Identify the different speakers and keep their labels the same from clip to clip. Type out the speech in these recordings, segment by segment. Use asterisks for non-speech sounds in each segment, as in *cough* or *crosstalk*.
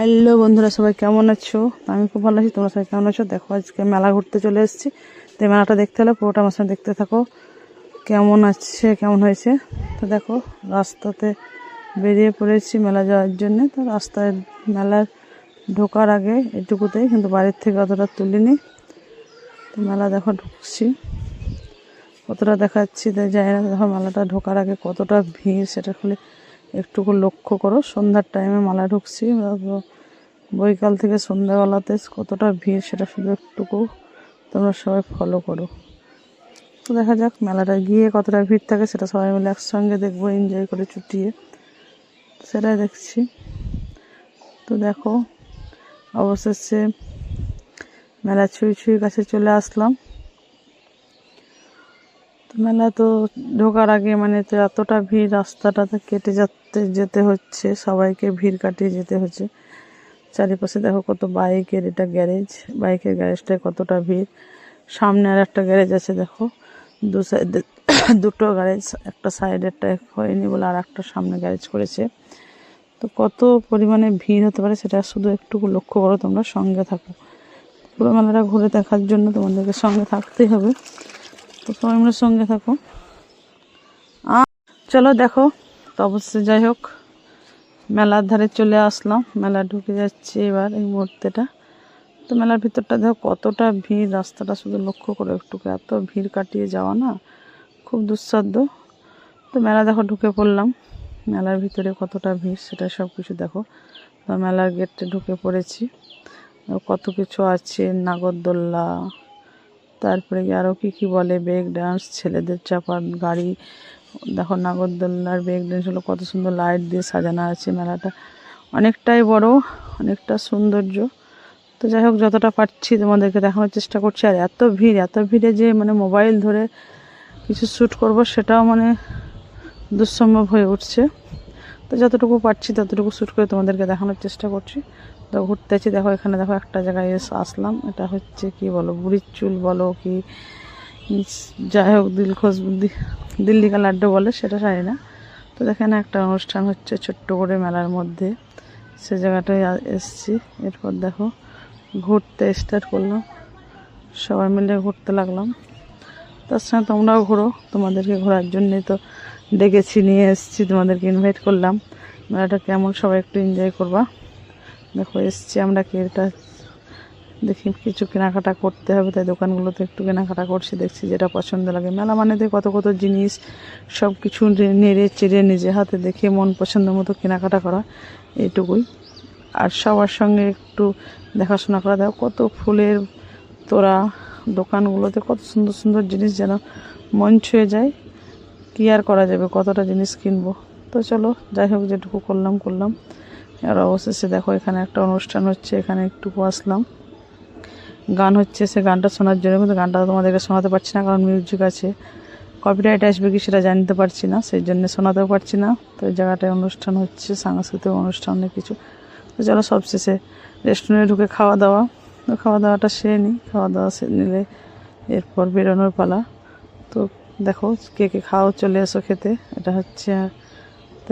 Speaker 1: Hello বন্ধুরা, সবাই কেমন আছো? আমি খুব ভালো আছি, তোমরা সবাই কেমন আছো? দেখো, আজকে মেলা ঘুরতে চলে এসেছি। তো মেলাটা দেখতে হলে পুরোটা আমার সঙ্গে দেখতে থাকো। কেমন আছে, কেমন হয়েছে? তো দেখো, রাস্তাতে বেরিয়ে পড়েছি মেলা যাওয়ার জন্য। তো রাস্তায় মেলার ঢোকার আগে এটুকুতেই, কিন্তু বাড়ির থেকে অতটা তুলিনি। তো মেলা দেখো, ঢুকছি। কতটা দেখাচ্ছি তাই জানি না। দেখো, মেলাটা ঢোকার আগে কতটা ভিড়, সেটা খালি একটুকু লক্ষ্য করো, সন্ধ্যার টাইমে মালা ঢুকছি বৈকাল থেকে সন্ধ্যাবেলাতে কতটা ভিড় সেটা শুধু একটুকু তোমরা সবাই ফলো করো। তো দেখা যাক মেলাটা গিয়ে কতটা ভিড় থাকে সেটা সবাই মিলে একসঙ্গে দেখব এনজয় করে চুটিয়ে। সেটাই দেখছি। তো দেখো, অবশেষে মেলা ছুঁই ছুঁই কাছে চলে আসলাম। তো মেলা তো ঢোকার আগে মানে তো এতটা ভিড় রাস্তাটাতে কেটে যেতে যেতে হচ্ছে, সবাইকে ভিড় কাটিয়ে যেতে হচ্ছে। চারিপাশে দেখো কত বাইকের, এটা গ্যারেজ, বাইকের গ্যারেজটায় কতটা ভিড়। সামনে আর একটা গ্যারেজ আছে, দেখো। দু সাইডে, *coughs* দুটো গ্যারেজ, একটা সাইডেরটা হয়নি বলে আর একটা সামনে গ্যারেজ করেছে। তো কত পরিমাণে ভিড় হতে পারে সেটা শুধু একটুকু লক্ষ্য করো তোমরা, সঙ্গে থাকো। পুরো মেলাটা ঘুরে দেখার জন্য তোমাদেরকে সঙ্গে থাকতেই হবে। তো সবাই মিলে সঙ্গে থাকো। চলো দেখো, তো অবশ্যই যাই হোক, মেলার ধারে চলে আসলাম মেলা ঢুকে যাচ্ছে এবার এই মুহূর্তেটা। তো মেলার ভিতরটা দেখো কতটা ভিড়, রাস্তাটা শুধু লক্ষ্য করো একটুকু, এত ভিড় কাটিয়ে যাওয়া না, খুব দুঃসাধ্য। তো মেলা দেখো ঢুকে পড়লাম, মেলার ভিতরে কতটা ভিড় সেটা সব কিছু দেখো। তো মেলার গেটে ঢুকে পড়েছি। কত কিছু আছে নাগরদোল্লা তারপরে আরও কী কী বলে ব্রেক ডান্স ছেলেদের চাপার গাড়ি, দেখো নাগরদোল্লার ব্রেক ডান্স হলো কত সুন্দর লাইট দিয়ে সাজানো আছে মেলাটা। অনেকটাই বড়, অনেকটা সৌন্দর্য। তো যাই হোক, যতটা পারছি তোমাদেরকে দেখানোর চেষ্টা করছি। আর এত ভিড়, এত ভিড়ে যে মানে মোবাইল ধরে কিছু শ্যুট করব, সেটাও মানে দুঃসম্ভব হয়ে উঠছে। তো যতটুকু পারছি ততটুকু শ্যুট করে তোমাদেরকে দেখানোর চেষ্টা করছি। তো ঘুরতে আছি দেখো, এখানে দেখো একটা জায়গায় এসে আসলাম। এটা হচ্ছে কি বলো, বুড়ির চুল বলো কি? যাই হোক, দিলখোঁজ দিল্লি কা লাড্ডু বলে, সেটা জানি না। তো এখানে একটা অনুষ্ঠান হচ্ছে ছোট্ট করে মেলার মধ্যে। সে জায়গাটায় এসছি। এরপর দেখো, ঘুরতে স্টার্ট করলাম। সবাই মিলে ঘুরতে লাগলাম। তার সঙ্গে তোমরাও ঘোরো, তোমাদেরকে ঘোরার জন্যই তো ডেকেছি, নিয়ে এসেছি, তোমাদেরকে ইনভাইট করলাম। মেলাটা কেমন, সবাই একটু এনজয় করবা। দেখো, এসছি আমরা কি এটা দেখি, কিছু কেনাকাটা করতে হবে, তাই দোকানগুলোতে একটু কেনাকাটা করছি, দেখছি যেটা পছন্দ লাগে। মেলা মানে তো কত কত জিনিস সব কিছু নেড়ে চেড়ে নিজে হাতে দেখে মন পছন্দ মতো কেনাকাটা করা এটুকুই আর সবার সঙ্গে একটু দেখাশোনা করা, দেখো কত ফুলের তোরা দোকানগুলোতে, কত সুন্দর সুন্দর জিনিস যেন মন ছুঁয়ে যায়। কি আর করা যাবে, কতটা জিনিস কিনবো। তো চলো, যাই হোক, যেটুকু করলাম করলাম। আর অবশেষে দেখো, এখানে একটা অনুষ্ঠান হচ্ছে, এখানে একটুকু আসলাম। গান হচ্ছে, সে গানটা শোনার জন্য, কিন্তু গানটা তোমাদেরকে শোনাতে পারছি না, কারণ মিউজিক আছে। কপিরাইট আসবে কি সেটা জানতে পারছি না, সেই জন্য শোনাতেও পারছি না। তো এই জায়গাটায় অনুষ্ঠান হচ্ছে, সাংস্কৃতিক অনুষ্ঠান অনেক কিছু। তো চলো, সবশেষে রেস্টুরেন্টে ঢুকে খাওয়া দাওয়া। তো খাওয়া দাওয়াটা সেরে নিই, খাওয়া দাওয়া সে নিলে এরপর বেরোনোর পালা। তো দেখো, কে কে খাও চলে এসো খেতে। এটা হচ্ছে,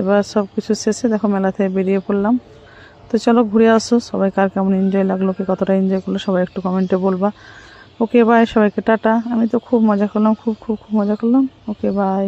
Speaker 1: এবার সব কিছু শেষে দেখো মেলা থেকে বেরিয়ে পড়লাম। তো চলো ঘুরে আসো, সবাই কার কেমন এনজয় লাগল, কে কতটা এনজয় করল, সবাই একটু কমেন্টে বলবা। ওকে বাই সবাইকে, টাটা। আমি তো খুব মজা করলাম, খুব খুব খুব মজা করলাম। Okay bye